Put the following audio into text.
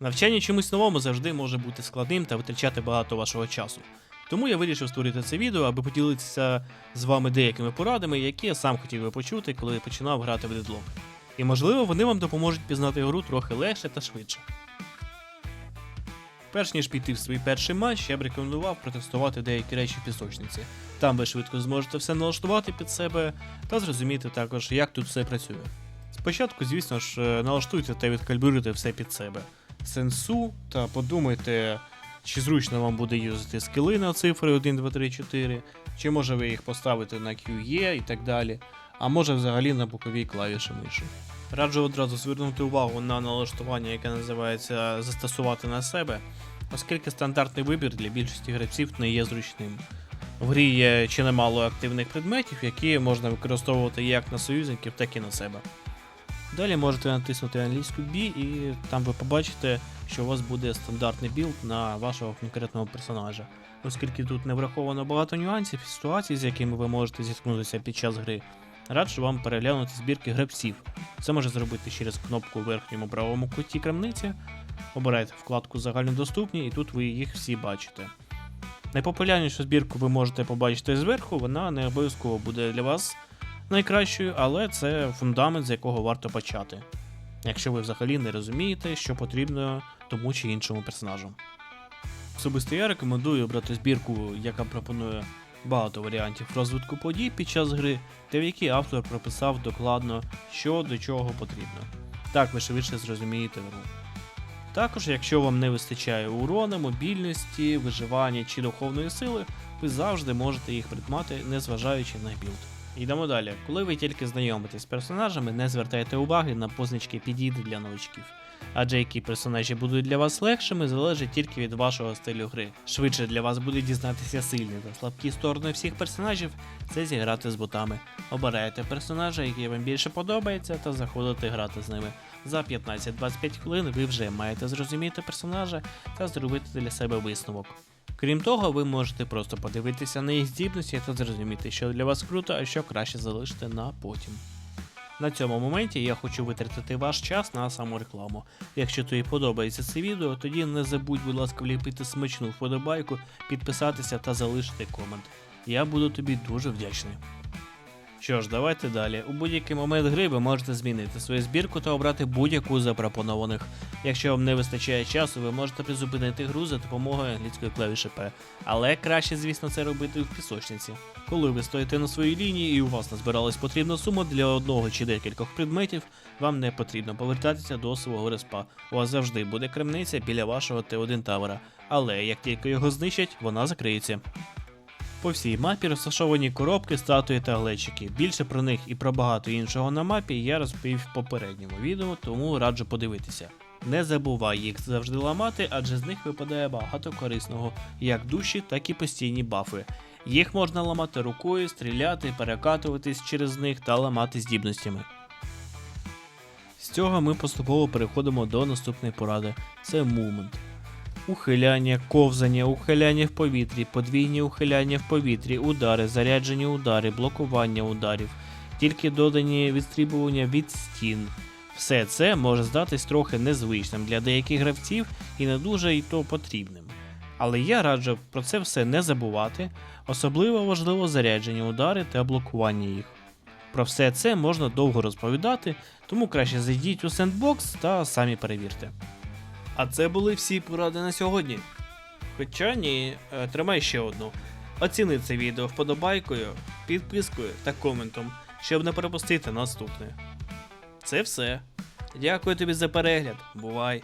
Навчання чомусь новому завжди може бути складним та витрачати багато вашого часу. Тому я вирішив створити це відео, аби поділитися з вами деякими порадами, які я сам хотів би почути, коли починав грати в Deadlock. І можливо вони вам допоможуть пізнати гру трохи легше та швидше. Перш ніж піти в свій перший матч, я б рекомендував протестувати деякі речі в пісочниці. Там ви швидко зможете все налаштувати під себе та зрозуміти також, як тут все працює. Спочатку, звісно ж, е, налаштуйте та відкалібруйте все під себе. Сенсу та подумайте, чи зручно вам буде юзати скіли на цифри 1, 2, 3, 4, чи може ви їх поставите на QE і так далі, а може взагалі на боковій клавіші миші. Раджу одразу звернути увагу на налаштування, яке називається застосувати на себе, оскільки стандартний вибір для більшості гравців не є зручним. В грі є чи немало активних предметів, які можна використовувати як на союзників, так і на себе. Далі можете натиснути англійську B і там ви побачите, що у вас буде стандартний білд на вашого конкретного персонажа. Оскільки тут не враховано багато нюансів і ситуацій, з якими ви можете зіткнутися під час гри, раджу вам переглянути збірки гравців. Це може зробити через кнопку в верхньому правому куті крамниці. Обирайте вкладку Загальнодоступні і тут ви їх всі бачите. Найпопулярнішу збірку ви можете побачити зверху, вона не обов'язково буде для вас найкращою, але це фундамент, з якого варто почати. Якщо ви взагалі не розумієте, що потрібно тому чи іншому персонажу. Особисто я рекомендую обрати збірку, яка пропонує багато варіантів розвитку подій під час гри, та в якій автор прописав докладно, що до чого потрібно. Так ви швидше зрозумієте гру. Також, якщо вам не вистачає урона, мобільності, виживання чи духовної сили, ви завжди можете їх придмати, незважаючи на білд. Йдемо далі. Коли ви тільки знайомитесь з персонажами, не звертайте уваги на позначки підійди для новичків. Адже які персонажі будуть для вас легшими, залежить тільки від вашого стилю гри. Швидше для вас буде дізнатися сильні та слабкі сторони всіх персонажів, це зіграти з ботами. Обираєте персонажа, який вам більше подобається, та заходите грати з ними. За 15-25 хвилин ви вже маєте зрозуміти персонажа та зробити для себе висновок. Крім того, ви можете просто подивитися на їх здібності та зрозуміти, що для вас круто, а що краще залишити на потім. На цьому моменті я хочу витратити ваш час на саму рекламу. Якщо тобі подобається це відео, тоді не забудь, будь ласка, вліпити смачну вподобайку, підписатися та залишити комент. Я буду тобі дуже вдячний. Що ж, давайте далі. У будь-який момент гри ви можете змінити свою збірку та обрати будь-яку з запропонованих. Якщо вам не вистачає часу, ви можете призупинити гру за допомогою англійської клавіші P. Але краще, звісно, це робити в пісочниці. Коли ви стоїте на своїй лінії і у вас назбиралась потрібна сума для одного чи декількох предметів, вам не потрібно повертатися до свого респа. У вас завжди буде крамниця біля вашого Т1 тавера, але як тільки його знищать, вона закриється. По всій мапі розташовані коробки, статуї та глечики. Більше про них і про багато іншого на мапі я розповів в попередньому відео, тому раджу подивитися. Не забувай їх завжди ламати, адже з них випадає багато корисного, як душі, так і постійні бафи. Їх можна ламати рукою, стріляти, перекатуватись через них та ламати здібностями. З цього ми поступово переходимо до наступної поради це мумент. Ухиляння, ковзання, ухиляння в повітрі, подвійні ухиляння в повітрі, удари, заряджені удари, блокування ударів, тільки додані відстрібування від стін. Все це може здатись трохи незвичним для деяких гравців і не дуже й то потрібним. Але я раджу про це все не забувати, особливо важливо заряджені удари та блокування їх. Про все це можна довго розповідати, тому краще зайдіть у сендбокс та самі перевірте. А це були всі поради на сьогодні. Хоча ні, е, тримай ще одну. Оціни це відео вподобайкою, підпискою та коментом, щоб не пропустити наступне. Це все. Дякую тобі за перегляд. Бувай!